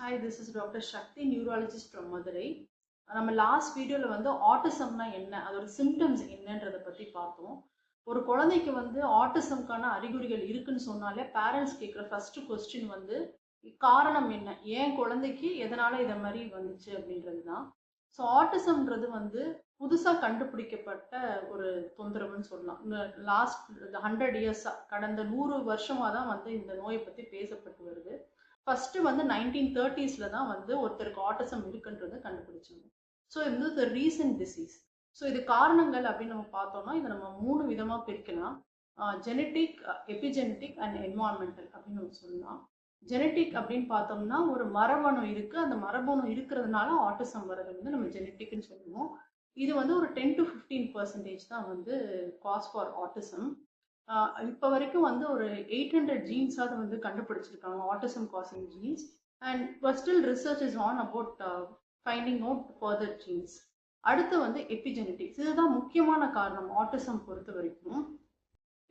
Hi this is doctor Sakthi neurologist from Madurai நம்ம last வீடியோவில் வந்து ஆட்டிசம்னா என்ன அதோட சிம்டம்ஸ் என்னன்றதை பற்றி பார்த்தோம். ஒரு குழந்தைக்கு வந்து ஆட்டிசம்க்கான அறிகுறிகள் இருக்குன்னு சொன்னாலே பேரண்ட்ஸ் கேட்குற ஃபஸ்ட்டு கொஸ்டின் வந்து காரணம் என்ன? ஏன் குழந்தைக்கு எதனால் இதை மாதிரி வந்துச்சு அப்படின்றது தான் ஸோ ஆட்டிசம்ன்றது வந்து புதுசாக கண்டுபிடிக்கப்பட்ட ஒரு தொந்தரவுன்னு சொல்லலாம். இந்த லாஸ்ட் ஹண்ட்ரட் இயர்ஸாக கடந்த நூறு வருஷமாக தான் வந்து இந்த நோயை பற்றி பேசப்பட்டு வருது. ஃபர்ஸ்ட் வந்து நைன்டீன் தேர்ட்டிஸ்ல தான் வந்து ஒருத்தருக்கு ஆட்டிசம் இருக்குன்றத கண்டுபிடிச்சாங்க. ஸோ இது வந்து ரீசன்ட் டிசீஸ் ஸோ இது காரணங்கள் அப்படின்னு நம்ம பார்த்தோம்னா இதை நம்ம மூணு விதமாக பிரிக்கலாம். ஜெனட்டிக் எபிஜெனட்டிக் அண்ட் என்வாயன்மெண்டல் அப்படின்னு நம்ம சொல்லலாம். ஜெனட்டிக் அப்படின்னு பார்த்தோம்னா ஒரு மரபணு இருக்கு. அந்த மரபணு இருக்கிறதுனால ஆட்டிசம் வர்றது வந்து நம்ம ஜெனட்டிக்னு சொல்லுவோம். இது வந்து ஒரு டென் டு ஃபிஃப்டீன் பர்சன்டேஜ் தான் வந்து காஸ் ஃபார் ஆட்டிசம் இப்போ வரைக்கும் வந்து ஒரு எயிட் ஹண்ட்ரட் ஜீன்ஸாவது வந்து கண்டுபிடிச்சிருக்காங்க autism causing genes and still research is on about finding out further genes அடுத்து வந்து எபிஜெனட்டிக்ஸ் இதுதான் முக்கியமான காரணம் ஆட்டிசம் பொறுத்த வரைக்கும்.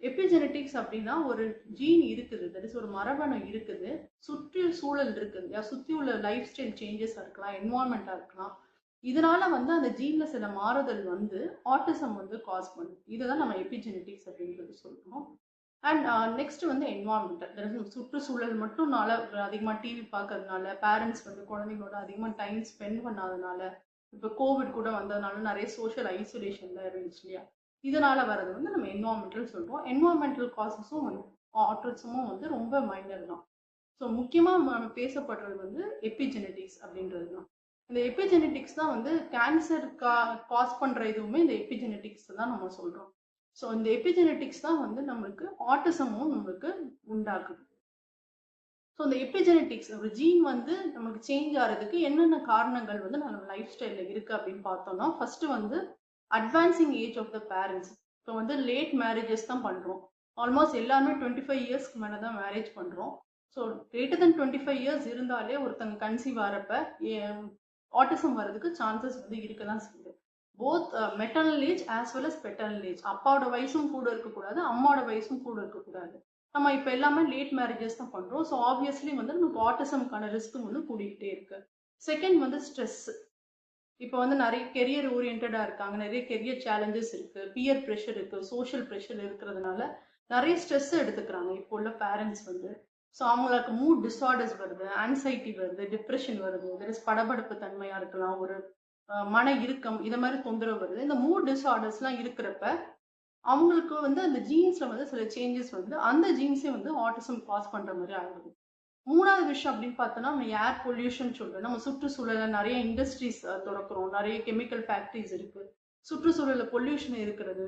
எபிஜெனட்டிக்ஸ் அப்படின்னா ஒரு ஜீன் இருக்குது தட் இஸ் ஒரு மரபணு இருக்குது. சுற்றி சூழல் இருக்குது. சுற்றி உள்ள லைஃப் ஸ்டைல் சேஞ்சஸாக இருக்கலாம் என்வான்மெண்ட்டாக இருக்கலாம். இதனால வந்து அந்த ஜீன்ல சில மாறுதல் வந்து ஆட்டிசம் வந்து காஸ் பண்ணும். இதுதான் நம்ம எபிஜெனட்டிக்ஸ் அப்படின்றது சொல்றோம். அண்ட் நெக்ஸ்ட் uh, வந்து என்வான்மெண்டல் சுற்றுச்சூழல் மட்டும்னால அதிகமாக டிவி பார்க்கறதுனால பேரண்ட்ஸ் வந்து குழந்தைங்களோட அதிகமாக டைம் ஸ்பெண்ட் பண்ணாதனால இப்போ கோவிட் கூட வந்ததுனால நிறைய சோஷியல் ஐசோலேஷன்ல இருந்துச்சு இல்லையா? இதனால வர்றது வந்து நம்ம என்வான்மெண்டல் சொல்றோம். என்வான்மெண்டல் காசஸும் வந்து ஆட்டிசமும் வந்து ரொம்ப மைனர் தான். ஸோ முக்கியமாக நம்ம பேசப்படுறது வந்து எபிஜெனட்டிக்ஸ் அப்படின்றது தான். இந்த எபிஜெனட்டிக்ஸ் தான் வந்து கேன்சர் கா காஸ் பண்ணுற இதுவுமே இந்த எபிஜெனட்டிக்ஸ் தான் நம்ம சொல்கிறோம் ஸோ இந்த எபிஜெனட்டிக்ஸ் தான் வந்து நம்மளுக்கு ஆட்டிசமும் நம்மளுக்கு உண்டாக்குது. ஸோ இந்த எபிஜெனட்டிக்ஸ் ஒரு ஜீன் வந்து நமக்கு சேஞ்ச் ஆகிறதுக்கு என்னென்ன காரணங்கள் வந்து நம்ம லைஃப் ஸ்டைலில் இருக்குது அப்படின்னு பார்த்தோம்னா ஃபஸ்ட்டு வந்து advancing age of the parents இப்போ வந்து லேட் மேரேஜஸ் தான் பண்ணுறோம் ஆல்மோஸ்ட் எல்லாருமே டுவெண்ட்டி ஃபைவ் இயர்ஸ்க்கு மேலே தான் மேரேஜ் பண்ணுறோம் so greater than twenty five years இருந்தாலே ஒருத்தங்க கன்சீவ் ஆகிறப்ப ஆட்டிசம் வர்றதுக்கு சான்சஸ் வந்து இருக்க தான் செய்யுது both maternal age as well as paternal age அப்பாவோட வயசும் கூட இருக்கக்கூடாது அம்மாவோட வயசும் கூட இருக்கக்கூடாது. நம்ம இப்போ எல்லாமே லேட் மேரேஜஸ் தான் பண்ணுறோம் ஸோ ஆப்வியஸ்லி வந்து நமக்கு ஆட்டிசம்க்கான ரிஸ்க்கும் வந்து கூடிக்கிட்டே இருக்கு. செகண்ட் வந்து ஸ்ட்ரெஸ் இப்போ வந்து நிறைய கெரியர் ஓரியன்டாக இருக்காங்க. நிறைய கெரியர் சேலஞ்சஸ் இருக்கு. பியர் ப்ரெஷர் இருக்கு. சோஷியல் ப்ரெஷர் இருக்கிறதுனால நிறைய ஸ்ட்ரெஸ் எடுத்துக்கிறாங்க. இப்போ உள்ள பேரண்ட்ஸ் வந்து. ஸோ அவங்களுக்கு மூட் டிஸார்டர்ஸ் வருது ஆன்சைட்டி வருது டிப்ரெஷன் வருது தெர் படபடப்பு தன்மையாக இருக்கலாம் ஒரு மன இறுக்கம் இதை மாதிரி தொந்தரவு வருது. இந்த மூட் டிஸார்டர்ஸ்லாம் இருக்கிறப்ப அவங்களுக்கு வந்து அந்த ஜீன்ஸில் வந்து சில சேஞ்சஸ் வந்து அந்த ஜீன்ஸே வந்து ஆட்டிசம் காஸ் பண்ணுற மாதிரி ஆகுது மூணாவது விஷயம் அப்படின்னு பார்த்தோன்னா நம்ம ஏர் பொல்யூஷன் சொல்கிறோம் நம்ம சுற்றுச்சூழலில் நிறைய இண்டஸ்ட்ரீஸ் திறக்கிறோம். நிறைய கெமிக்கல் ஃபேக்ட்ரிஸ் இருக்குது சுற்றுச்சூழலில் பொல்யூஷன் இருக்கிறது.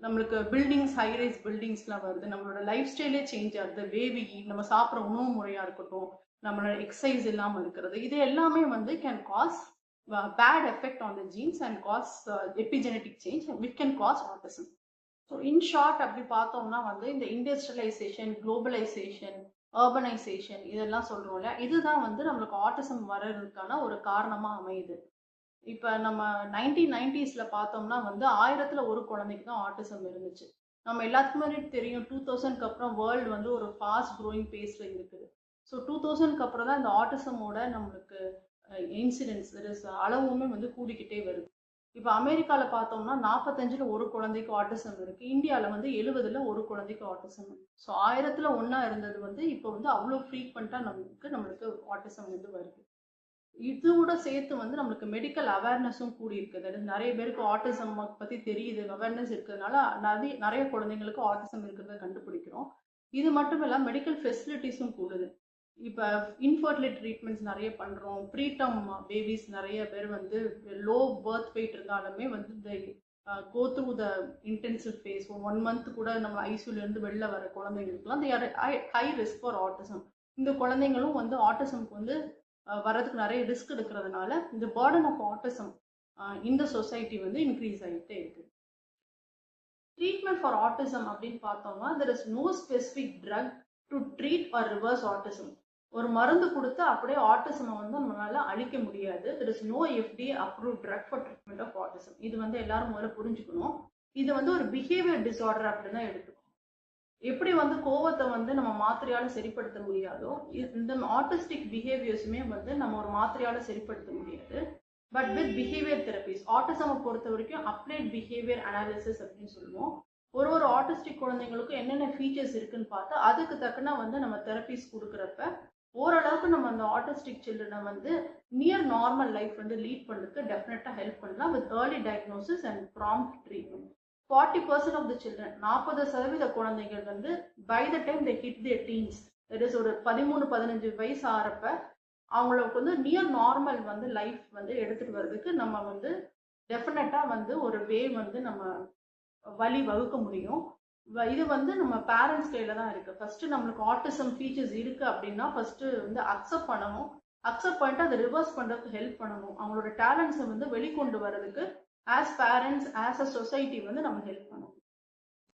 நம்மளுக்கு பில்டிங்ஸ் ஹைரைஸ் பில்டிங்ஸ்லாம் வருது. நம்மளோட லைஃப் ஸ்டைலே சேஞ்ச் ஆகுது. வேவி நம்ம சாப்பிட்ற உணவு முறையாக இருக்கட்டும் நம்மளோட எக்ஸசைஸ் இல்லாமல் இருக்கிறது. இது எல்லாமே வந்து can cause bad effect on the genes and cause epigenetic change which can cause autism so in short அப்படி பார்த்தோம்னா வந்து இந்த இண்டஸ்ட்ரியலைசேஷன் குளோபலைசேஷன் அர்பனைசேஷன் இதெல்லாம் சொல்கிறோம்ல இதுதான் வந்து நம்மளுக்கு ஆட்டிசம் வர்றதுக்கான ஒரு காரணமாக அமையுது. இப்போ நம்ம நைன்டீன் நைன்டிஸில் பார்த்தோம்னா வந்து ஆயிரத்தில் ஒரு குழந்தைக்கு தான் ஆட்டிசம் இருந்துச்சு. நம்ம எல்லாத்துக்குமே தெரியும் டூ தௌசண்ட்க்கு அப்புறம் வேர்ல்டு வந்து ஒரு ஃபாஸ்ட் க்ரோயிங் பேஸில் இருக்குது. ஸோ டூ தௌசண்ட்க்கு அப்புறம் தான் இந்த ஆட்டிசமோட நம்மளுக்கு இன்சிடென்ட்ஸ் அளவுமே வந்து கூடிக்கிட்டே வருது. இப்போ அமெரிக்காவில் பார்த்தோம்னா நாற்பத்தஞ்சில் ஒரு குழந்தைக்கு ஆட்டிசம் இருக்குது இந்தியாவில் வந்து எழுபதில் ஒரு குழந்தைக்கு ஆட்டிசம் ஸோ ஆயிரத்தில் ஒன்றா இருந்தது வந்து இப்போ வந்து அவ்வளோ ஃப்ரீக்வெண்ட்டாக நம்மளுக்கு நம்மளுக்கு ஆட்டிசம் வந்து வருது. இதோட சேர்த்து வந்து நம்மளுக்கு மெடிக்கல் அவேர்னஸும் கூடி இருக்குது நிறைய பேருக்கு ஆட்டிசம் பற்றி தெரியுது அவேர்னஸ் இருக்கிறதுனால நிறைய நிறைய குழந்தைங்களுக்கு ஆட்டிசம் இருக்கிறத கண்டுபிடிக்கிறோம். இது மட்டும் இல்லாமல் மெடிக்கல் ஃபெசிலிட்டிஸும் கூடுது. இப்போ இன்ஃபர்டிலிட்டி ட்ரீட்மெண்ட்ஸ் நிறைய பண்ணுறோம் ப்ரீடம் பேபிஸ் நிறைய பேர் வந்து லோ பர்த் வெயிட் இருந்தாலுமே வந்து இந்த go through the intensive phase one month கூட நம்ம ஐசியூலேருந்து வெளில வர குழந்தைங்களுக்குலாம் they are high risk for autism இந்த குழந்தைங்களும் வந்து ஆட்டிசம்க்கு வந்து வர்றதுக்கு நிறைய ரிஸ்க் எடுக்கிறதுனால இந்த பேர்டன் ஆஃப் ஆட்டிசம் இந்த சொசைட்டி வந்து இன்க்ரீஸ் ஆகிட்டே இருக்கு. ட்ரீட்மெண்ட் ஃபார் ஆட்டிசம் அப்படின்னு பார்த்தோம்னா there is no specific drug to treat or reverse autism ஒரு மருந்து கொடுத்து அப்படியே ஆட்டிசமை வந்து நம்மளால அழிக்க முடியாது. There is no FDA approved drug for treatment of autism இது வந்து எல்லாரும் முதல்ல புரிஞ்சுக்கணும். இது வந்து ஒரு பிஹேவியர் டிசார்டர் அப்படின்னு தான் எடுத்துக்கணும். எப்படி வந்து கோவத்தை வந்து நம்ம மாத்திரையால சரிப்படுத்த முடியாதோ இந்த ஆட்டிஸ்டிக் பிஹேவியர்ஸுமே வந்து நம்ம ஒரு மாத்திரையால சரிப்படுத்த முடியாது. பட் வித் பிஹேவியர் தெரபிஸ் ஆட்டிசமை பொறுத்த வரைக்கும் அப்ளைட் பிஹேவியர் அனாலிசிஸ் அப்படின்னு சொல்லுவோம். ஒரு ஒரு ஆட்டிஸ்டிக் குழந்தைங்களுக்கும் என்னென்ன ஃபீச்சர்ஸ் இருக்குன்னு பார்த்தா அதுக்கு தக்கன வந்து நம்ம தெரபிஸ் கொடுக்குறப்ப ஓரளவுக்கு நம்ம அந்த ஆட்டிஸ்டிக் சில்ட்ரனை வந்து நியர் நார்மல் லைஃப் வந்து லீட் பண்ணுறதுக்கு டெஃபினட்டாக ஹெல்ப் பண்ணலாம் with early diagnosis and prompt treatment forty percent of the children நாற்பது சதவீத குழந்தைகள் வந்து by the time they hit the teens that is ஒரு பதிமூணு பதினஞ்சு வயசு ஆறப்ப அவங்களுக்கு வந்து நியர் நார்மல் வந்து லைஃப் வந்து எடுத்துட்டு வர்றதுக்கு நம்ம வந்து டெஃபினட்டாக வந்து ஒரு வே வந்து நம்ம வழி வகுக்க முடியும். வ- இது வந்து நம்ம பேரண்ட்ஸ் கையில தான் இருக்கு. ஃபர்ஸ்ட் நம்மளுக்கு ஆட்டிசம் ஃபீச்சர்ஸ் இருக்கு அப்படின்னா ஃபர்ஸ்ட் வந்து அக்செப்ட் பண்ணணும். அக்செப்ட் பண்ணிட்டு அதை ரிவர்ஸ் பண்ணுறதுக்கு ஹெல்ப் பண்ணணும். அவங்களோட டேலண்ட்ஸை வந்து வெளிக்கொண்டு வர்றதுக்கு as parents as a society வந்து நம்ம ஹெல்ப் பண்ணணும்.